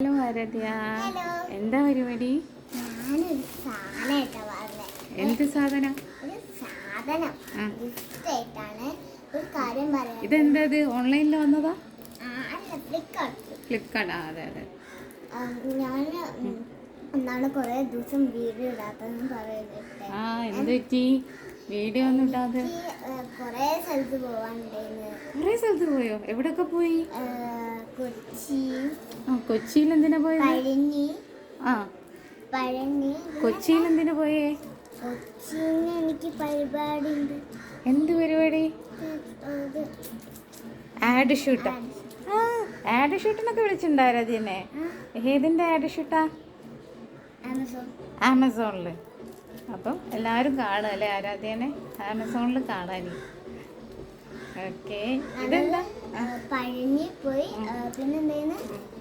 Hello Aaradhya. എന്താ പരിപാടി? എന്ത് സാധനം? ഇതെന്താ ഇത് ഓൺലൈനിൽ വന്നതാ? ഫ്ലിപ്കാർട്ട്. ആ അതെ അതെ. ഞാൻ എന്നാണ് കുറേ ദിവസം വീഡിയോ ഇടാത്തെന്ന് പറയുന്നിട്ട്. ആ എന്ത് പറ്റി? വീഡിയോ ഒന്നും ഇടാതെ. കുറേ സ്ഥലത്ത് പോവാനുണ്ടായിരുന്നു കുറേ സ്ഥലത്ത് പോയോ? എവിടെയൊക്കെ പോയി? കൊച്ചി. കൊച്ചിയിൽ എന്തിനാ പോയത്? പഴനി. ആ. പഴനി. കൊച്ചിയിൽ എന്തിനാ പോയേ? കൊച്ചിയിൽ എനിക്ക് പരിപാടി? ഉണ്ട് എന്ത് പരിപാടി ആഡ് ഷൂട്ടാ ആഡ് ഷൂട്ടിനൊക്കെ വിളിച്ചിട്ടുണ്ടായിരുന്നു ഏതിന്റെ ആഡ് ഷൂട്ടാ ആമസോണിൽ അപ്പം എല്ലാവരും കാണും അല്ലേ ആരാധ്യനെ? ആമസോണിൽ കാണാനി ഓക്കെ ഇതെന്താ? പഴഞ്ഞി പോയി. ആ, പിന്നെ എന്തായിരുന്നു പുറമറിയും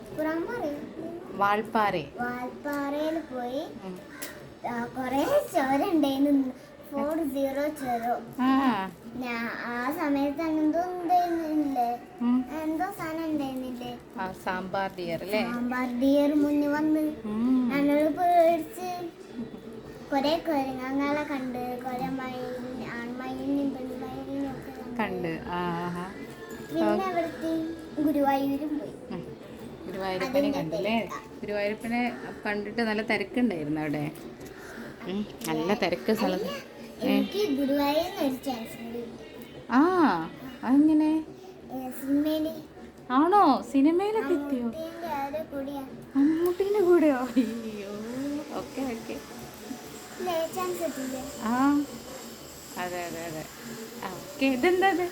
വാൾപ്പാറ പോയി. ആ, കുറേ ചുരം ഉണ്ടായിരുന്നു ഫോർ സീറോ ചുരം. ആ. ഞാൻ ആ സമയത്ത് എന്തോ ഉണ്ടായിരുന്നില്ലേ? എന്തോ സാധനം ഉണ്ടായിരുന്നില്ലേ? സാമ്പാർ ഡിയർ അല്ലേ? സാമ്പാർ ഡിയർ മുന്നിൽ വന്ന്. ഉം. ഞങ്ങൾ പേടിച്ച് കുറെ കുരങ്ങങ്ങളെ കണ്ട് കുറെ മയിലിനെ ആൺമയിലിനെയും പെൺമയിലിനെയും ഒക്കെ കണ്ട്. കണ്ട്. ആ ആ. പിന്നെ അവിടുത്തെ ഗുരുവായൂരും. ഗുരുവായൂരപ്പനെ കണ്ടല്ലേ? ഗുരുവായൂരപ്പനെ? കണ്ടിട്ട് നല്ല തിരക്കുണ്ടായിരുന്നു അവിടെ. നല്ല തിരക്ക് സ്ഥലത്ത്. ആ അങ്ങനെ ആണോ? സിനിമയിലൊക്കെ എത്തിയോ? അമ്മൂട്ടിന്റെ കൂടിയാ. മമ്മൂട്ടിന്റെ കൂടെയോ? അയ്യോ ഓക്കെ ഓക്കെ. ആ അതെ അതെ അതെ. ഓക്കെ ഇതെന്താ ഇത്?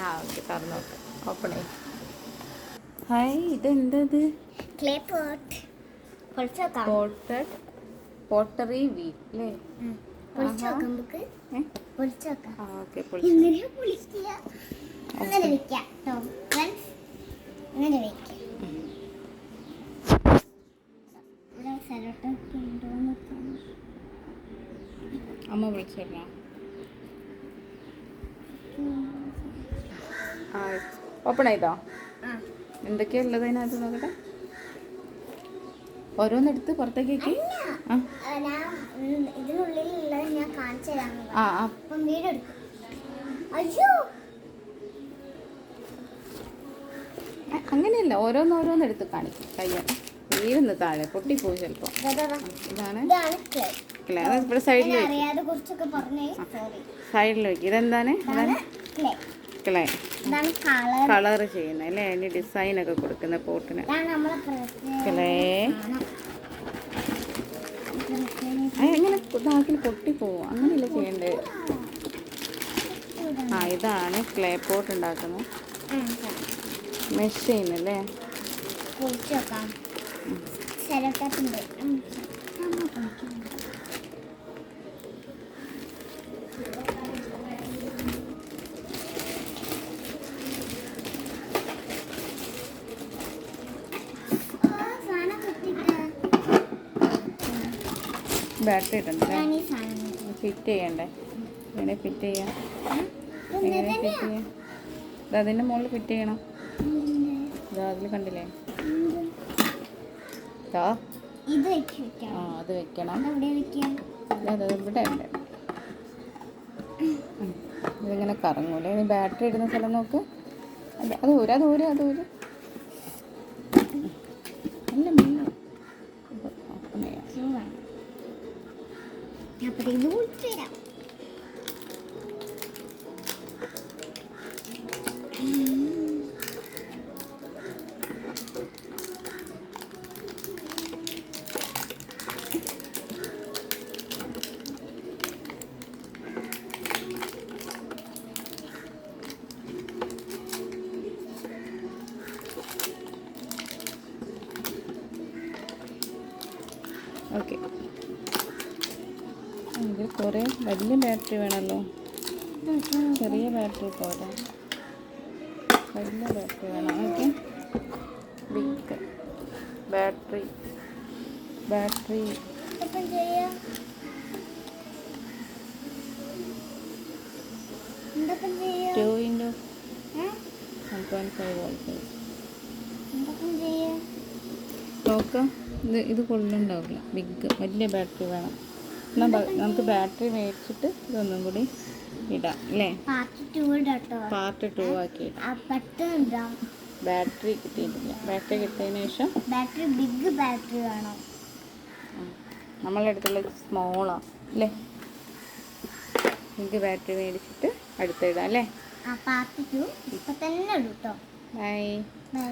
ആ ഓക്കെ തുറന്നു നോക്കാം. ഓപ്പൺ ചെയ്യും ഹായ് ഇതെന്തത്? ക്ലേ പോട്ട് പോട്ടഡ് പോട്ടറി അല്ലേ ഓക്കെ വെക്കാം. അമ്മ വിളിച്ചിരുന്നോ? ഓപ്പൺ ചെയ്തോ? ആ എന്തൊക്കെയാ ഉള്ളത് അതിനകത്ത് നോക്കട്ടെ? ഓരോന്നെടുത്ത് പുറത്തേക്ക്. ആ. ഇതിനുള്ളിലുള്ളത് ഞാൻ കാണിച്ചു അപ്പം അയ്യോ. അങ്ങനെയല്ല ഓരോന്ന് ഓരോന്ന് എടുത്ത് കാണിക്കും. കയ്യ. വീഴുന്നു താഴെ പൊട്ടിപ്പോയി ചിലപ്പോൾ. ഇതാണ്. ക്ലേ ഇവിടെ സൈഡിൽ സൈഡിൽ വെക്കും. ഇതെന്താണ്? ഇതാണ് ഇതാണ് കളർ ചെയ്യുന്നത് അല്ലേ? അതിന് ഡിസൈനൊക്കെ കൊടുക്കുന്ന പോട്ടിന് അത് എങ്ങനെ ഇതാക്കി പൊട്ടിപ്പോവും അങ്ങനെയല്ല ചെയ്യണ്ടേ? ആ ഇതാണ് ക്ലേ പോട്ട് ഉണ്ടാക്കുന്നത്. മെഷീൻ അല്ലേ മെഷ് ചെയ്യുന്നല്ലേ പൊളിച്ച് വെക്കാം. ബാറ്ററി ഇട്ടുണ്ടല്ലേ ഫിറ്റ് ചെയ്യണ്ടേ. എങ്ങനെ ഫിറ്റ് ചെയ്യാം? എങ്ങനെ ഫിറ്റ്? ചെയ്യാം? ഇത് അതിന്റെ മുകളിൽ ഫിറ്റ് ചെയ്യണം. ഇതാ അതിൽ കണ്ടില്ലേ? ഇതാ ആ അത് വെക്കണം. ഇവിടെ ഉണ്ട്. ഇതിങ്ങനെ കറങ്ങൂലേ? ഇത് ബാറ്ററി ഇടുന്ന സ്ഥലം നോക്ക്. അതെ അത് ഊര് അത് അപ്പോൾ ഇത് വിളിച്ചുതരാം ഓക്കെ ഇത് കുറേ വലിയ ബാറ്ററി വേണമല്ലോ. ചെറിയ ബാറ്ററി പോരാ. വലിയ ബാറ്ററി വേണം. Okay. Big battery. Battery. Two into? One point five voltage നോക്കാം. ഇത് ഇത് കൊള്ളുണ്ടാവില്ല ബിഗ് വലിയ ബാറ്ററി വേണം. നമുക്ക് ബാറ്ററി മേടിച്ചിട്ട് ഇതൊന്നും കൂടി ഇടാം അല്ലേ? പാർട്ട് ടു ആക്കി ബാറ്ററി കിട്ടിയിട്ടില്ല. ബാറ്ററി കിട്ടിയതിന് ശേഷം? ബാറ്ററി ബിഗ് ബാറ്ററി വേണം. നമ്മളെ അടുത്തുള്ള സ്മോളാ അല്ലേ? ബിഗ് ബാറ്ററി മേടിച്ചിട്ട് അടുത്തിടാം അല്ലേ? പാർട്ട് ടു ഇപ്പൊ തന്നെ ബൈ ബൈ